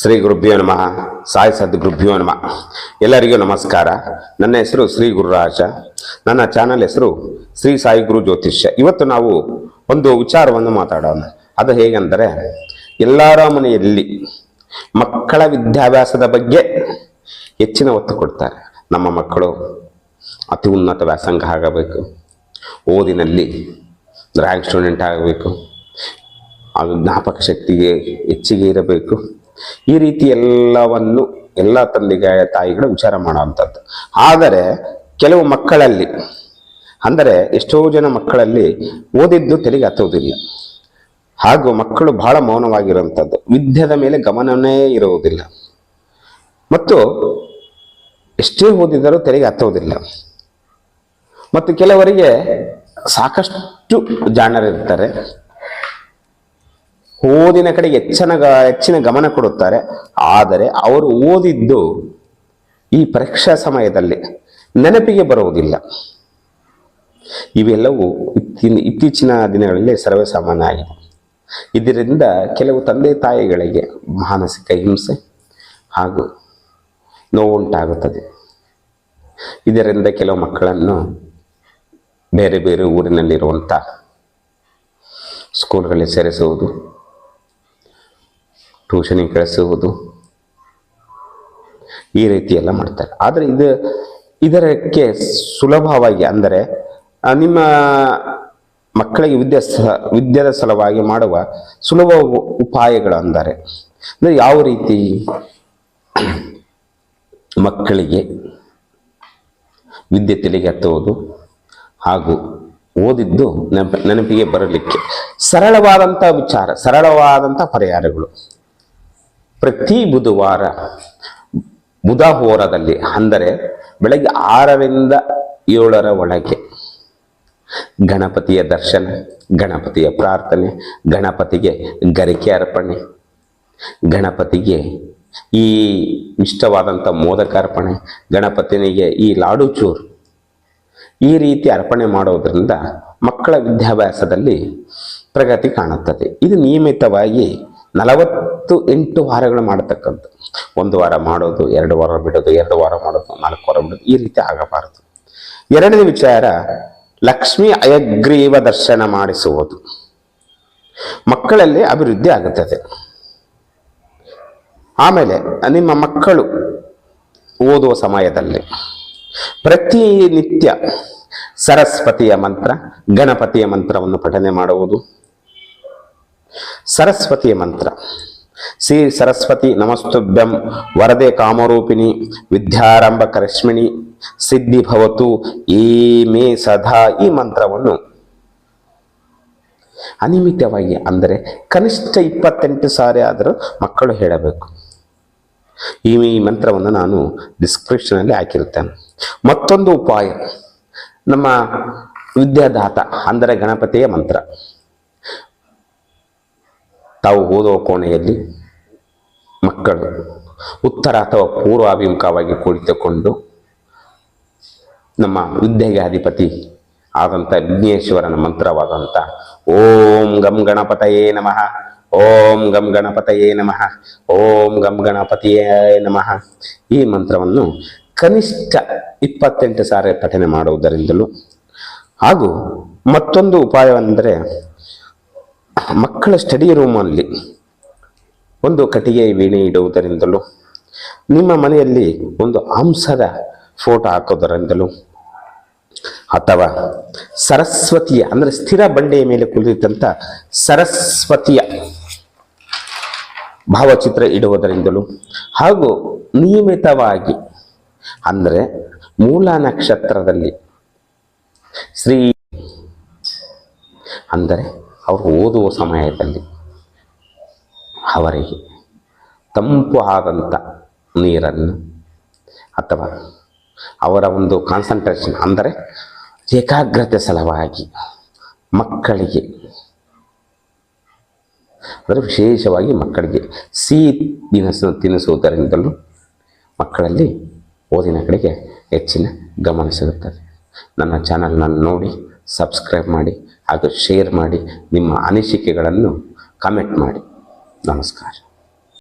ಶ್ರೀ ಗುರುಭ್ಯೋ ನಮಃ. ಸಾಯಿ ಸದ್ಗುರುಭ್ಯೋ ನಮಃ. ಎಲ್ಲರಿಗೂ ನಮಸ್ಕಾರ. ನನ್ನ ಹೆಸರು ಶ್ರೀ ಗುರುರಾಜ. ನನ್ನ ಚಾನಲ್ ಹೆಸರು ಶ್ರೀ ಸಾಯಿ ಗುರು ಜ್ಯೋತಿಷ್ಯ. ಇವತ್ತು ನಾವು ಒಂದು ವಿಚಾರವನ್ನು ಮಾತಾಡೋಣ. ಅದು ಹೇಗೆಂದರೆ, ಎಲ್ಲರ ಮನೆಯಲ್ಲಿ ಮಕ್ಕಳ ವಿದ್ಯಾಭ್ಯಾಸದ ಬಗ್ಗೆ ಹೆಚ್ಚಿನ ಒತ್ತು ಕೊಡ್ತಾರೆ. ನಮ್ಮ ಮಕ್ಕಳು ಅತಿ ಉನ್ನತ ವ್ಯಾಸಂಗ ಆಗಬೇಕು. ಓದಿನಲ್ಲಿ ರ್ಯಾಂಕ್ ಸ್ಟೂಡೆಂಟ್ ಆಗಬೇಕು. ಅದು ಜ್ಞಾಪಕ ಶಕ್ತಿಗೆ ಹೆಚ್ಚಿಗೆ ಇರಬೇಕು. ಈ ರೀತಿ ಎಲ್ಲವನ್ನು ಎಲ್ಲ ತಂದೆಗೆ, ತಾಯಿಗಳು ವಿಚಾರ ಮಾಡುವಂಥದ್ದು. ಆದರೆ ಕೆಲವು ಮಕ್ಕಳಲ್ಲಿ, ಅಂದರೆ ಎಷ್ಟೋ ಜನ ಮಕ್ಕಳಲ್ಲಿ ಓದಿದ್ದು ತೆರಿಗೆ ಹತ್ತುವುದಿಲ್ಲ. ಹಾಗೂ ಮಕ್ಕಳು ಬಹಳ ಮೌನವಾಗಿರುವಂಥದ್ದು. ವಿದ್ಯೆದ ಮೇಲೆ ಗಮನವೇ ಇರುವುದಿಲ್ಲ. ಮತ್ತು ಎಷ್ಟೇ ಓದಿದರೂ ತೆರಿಗೆ ಹತ್ತುವುದಿಲ್ಲ. ಮತ್ತು ಕೆಲವರಿಗೆ ಸಾಕಷ್ಟು ಜಾಣರಿರ್ತಾರೆ. ಓದಿನ ಕಡೆ ಹೆಚ್ಚಿನ ಹೆಚ್ಚಿನ ಗಮನ ಕೊಡುತ್ತಾರೆ. ಆದರೆ ಅವರು ಓದಿದ್ದು ಈ ಪರೀಕ್ಷಾ ಸಮಯದಲ್ಲಿ ನೆನಪಿಗೆ ಬರುವುದಿಲ್ಲ. ಇವೆಲ್ಲವೂ ಇತ್ತೀಚಿನ ದಿನಗಳಲ್ಲಿ ಸರ್ವೇಸಾಮಾನ್ಯ ಆಗಿದೆ ಇದರಿಂದ ಕೆಲವು ತಂದೆ ತಾಯಿಗಳಿಗೆ ಮಾನಸಿಕ ಹಿಂಸೆ ಹಾಗೂ ನೋವುಂಟಾಗುತ್ತದೆ. ಇದರಿಂದ ಕೆಲವು ಮಕ್ಕಳನ್ನು ಬೇರೆ ಬೇರೆ ಊರಿನಲ್ಲಿರುವಂಥ ಸ್ಕೂಲ್ಗಳಿಗೆ ಸೇರಿಸುವುದು ಟ್ಯೂಷನಿಗೆ ಕಳಿಸುವುದು. ಈ ರೀತಿ ಎಲ್ಲ ಮಾಡ್ತಾರೆ. ಆದರೆ ಇದು ಇದಕ್ಕೆ ಸುಲಭವಾಗಿ ಅಂದರೆ ನಿಮ್ಮ ಮಕ್ಕಳಿಗೆ ವಿದ್ಯೆ ವಿದ್ಯೆದ ಸಲುವಾಗಿ ಮಾಡುವ ಸುಲಭ ಉಪಾಯಗಳು ಅಂದರೆ ಅಂದರೆ ಯಾವ ರೀತಿ ಮಕ್ಕಳಿಗೆ ವಿದ್ಯೆ ತಲೆಗೆ ಹತ್ತುವುದು ಹಾಗೂ ಓದಿದ್ದು ನೆನಪ, ನೆನಪಿಗೆ ಬರಲಿಕ್ಕೆ ಸರಳವಾದಂಥ ವಿಚಾರ ಸರಳವಾದಂಥ ಪರಿಹಾರಗಳು. ಪ್ರತಿ ಬುಧವಾರ ಬುಧ ಹೋರದಲ್ಲಿ, ಅಂದರೆ ಬೆಳಗ್ಗೆ ಆರರಿಂದ ಏಳರ ಒಳಗೆ ಗಣಪತಿಯ ದರ್ಶನ, ಗಣಪತಿಯ ಪ್ರಾರ್ಥನೆ, ಗಣಪತಿಗೆ ಗರಿಕೆ ಅರ್ಪಣೆ, ಗಣಪತಿಗೆ ಈ ಇಷ್ಟವಾದಂಥ ಮೋದಕ ಅರ್ಪಣೆ, ಗಣಪತಿನಿಗೆ ಈ ಲಾಡು ಚೂರು ಈ ರೀತಿ ಅರ್ಪಣೆ ಮಾಡೋದರಿಂದ ಮಕ್ಕಳ ವಿದ್ಯಾಭ್ಯಾಸದಲ್ಲಿ ಪ್ರಗತಿ ಕಾಣುತ್ತದೆ. ಇದು ನಿಯಮಿತವಾಗಿ ನಲವತ್ತು ಎಂಟು ವಾರಗಳು ಮಾಡತಕ್ಕಂಥ ಒಂದು ವಾರ ಮಾಡೋದು, ಎರಡು ವಾರ ಬಿಡೋದು, ಎರಡು ವಾರ ಮಾಡೋದು, ನಾಲ್ಕು ವಾರ ಬಿಡೋದು, ಈ ರೀತಿ ಆಗಬಾರದು. ಎರಡನೇ ವಿಚಾರ, ಲಕ್ಷ್ಮಿ ಅಯಗ್ರೀವ ದರ್ಶನ ಮಾಡಿಸುವುದು. ಮಕ್ಕಳಲ್ಲಿ ಅಭಿವೃದ್ಧಿ ಆಗುತ್ತದೆ. ಆಮೇಲೆ ನಿಮ್ಮ ಮಕ್ಕಳು ಓದುವ ಸಮಯದಲ್ಲಿ ಪ್ರತಿನಿತ್ಯ ಸರಸ್ವತಿಯ ಮಂತ್ರ, ಗಣಪತಿಯ ಮಂತ್ರವನ್ನು ಪಠನೆ ಮಾಡುವುದು. ಸರಸ್ವತಿಯ ಮಂತ್ರ. ಶ್ರೀ ಸರಸ್ವತಿ ನಮಸ್ತುಭ್ಯಂ ವರದೆ ಕಾಮರೂಪಿಣಿ ವಿದ್ಯಾರಂಭ ಕರಶ್ಮಿಣಿ ಸಿದ್ಧಿ ಭವತು ಈ ಮೇ ಸದಾ ಈ ಮಂತ್ರವನ್ನು. ಅನಿಯಮಿತವಾಗಿ ಅಂದರೆ ಕನಿಷ್ಠ ಇಪ್ಪತ್ತೆಂಟು ಸಾರಿ ಆದರೂ ಮಕ್ಕಳು ಹೇಳಬೇಕು. ಈ ಮಂತ್ರವನ್ನು ನಾನು ಡಿಸ್ಕ್ರಿಪ್ಷನಲ್ಲಿ ಹಾಕಿರುತ್ತೇನೆ. ಮತ್ತೊಂದು ಉಪಾಯ. ನಮ್ಮ ವಿದ್ಯಾದಾತ ಅಂದರೆ ಗಣಪತಿಯ ಮಂತ್ರ. ತಾವು ಓದುವ ಕೋಣೆಯಲ್ಲಿ ಮಕ್ಕಳು ಉತ್ತರ ಅಥವಾ ಪೂರ್ವಾಭಿಮುಖವಾಗಿ ಕುಳಿತುಕೊಂಡು ನಮ್ಮ ವಿದ್ಯೆಗೆ ಅಧಿಪತಿ ಆದಂಥ ವಿಘ್ನೇಶ್ವರನ ಮಂತ್ರವಾದಂಥ ಓಂ ಗಂ ಗಣಪತಯೇ ನಮಃ, ಓಂ ಗಂ ಗಣಪತಯೇ ನಮಃ, ಓಂ ಗಂ ಗಣಪತಿಯೇ ನಮಃ. ಈ ಮಂತ್ರವನ್ನು ಕನಿಷ್ಠ ಇಪ್ಪತ್ತೆಂಟು ಸಾರಿ ಪಠನೆ ಮಾಡುವುದರಿಂದಲೂ ಹಾಗೂ ಮತ್ತೊಂದು ಉಪಾಯವೆಂದರೆ ಮಕ್ಕಳ ಸ್ಟಡಿ ರೂಮಲ್ಲಿ ಒಂದು ಕಟ್ಟಿಗೆ ವೀಣೆ ಇಡುವುದರಿಂದಲೂ, ನಿಮ್ಮ ಮನೆಯಲ್ಲಿ ಒಂದು ಹಂಸದ ಫೋಟೋ ಹಾಕೋದರಿಂದಲೂ ಅಥವಾ ಸರಸ್ವತಿಯ, ಅಂದರೆ ಸ್ಥಿರ ಬಂಡೆಯ ಮೇಲೆ ಕುಳಿತಂಥ ಸರಸ್ವತಿಯ ಭಾವಚಿತ್ರ ಇಡುವುದರಿಂದಲೂ, ಹಾಗೂ ನಿಯಮಿತವಾಗಿ, ಅಂದರೆ ಮೂಲ ನಕ್ಷತ್ರದಲ್ಲಿ, ಶ್ರೀ, ಅಂದರೆ ಅವರು ಓದುವ ಸಮಯದಲ್ಲಿ ಅವರಿಗೆ ತಂಪು ಆದಂಥ ನೀರನ್ನು ಅಥವಾ ಅವರ ಒಂದು ಕಾನ್ಸಂಟ್ರೇಷನ್ ಅಂದರೆ ಏಕಾಗ್ರತೆ ಸಲುವಾಗಿ ಮಕ್ಕಳಿಗೆ, ಅಂದರೆ ವಿಶೇಷವಾಗಿ ಮಕ್ಕಳಿಗೆ ಸಿಹಿ ತಿನಿಸು ತಿನಿಸುವುದರಿಂದಲೂ ಮಕ್ಕಳಲ್ಲಿ ಓದಿನ ಕಡೆಗೆ ಹೆಚ್ಚಿನ ಗಮನ ಸಿಗುತ್ತದೆ. ನನ್ನ ಚಾನಲ್ನನ್ನು ನೋಡಿ ಸಬ್ಸ್ಕ್ರೈಬ್ ಮಾಡಿ ಹಾಗೂ ಶೇರ್ ಮಾಡಿ ನಿಮ್ಮ ಅನಿಸಿಕೆಗಳನ್ನು ಕಮೆಂಟ್ ಮಾಡಿ. ನಮಸ್ಕಾರ.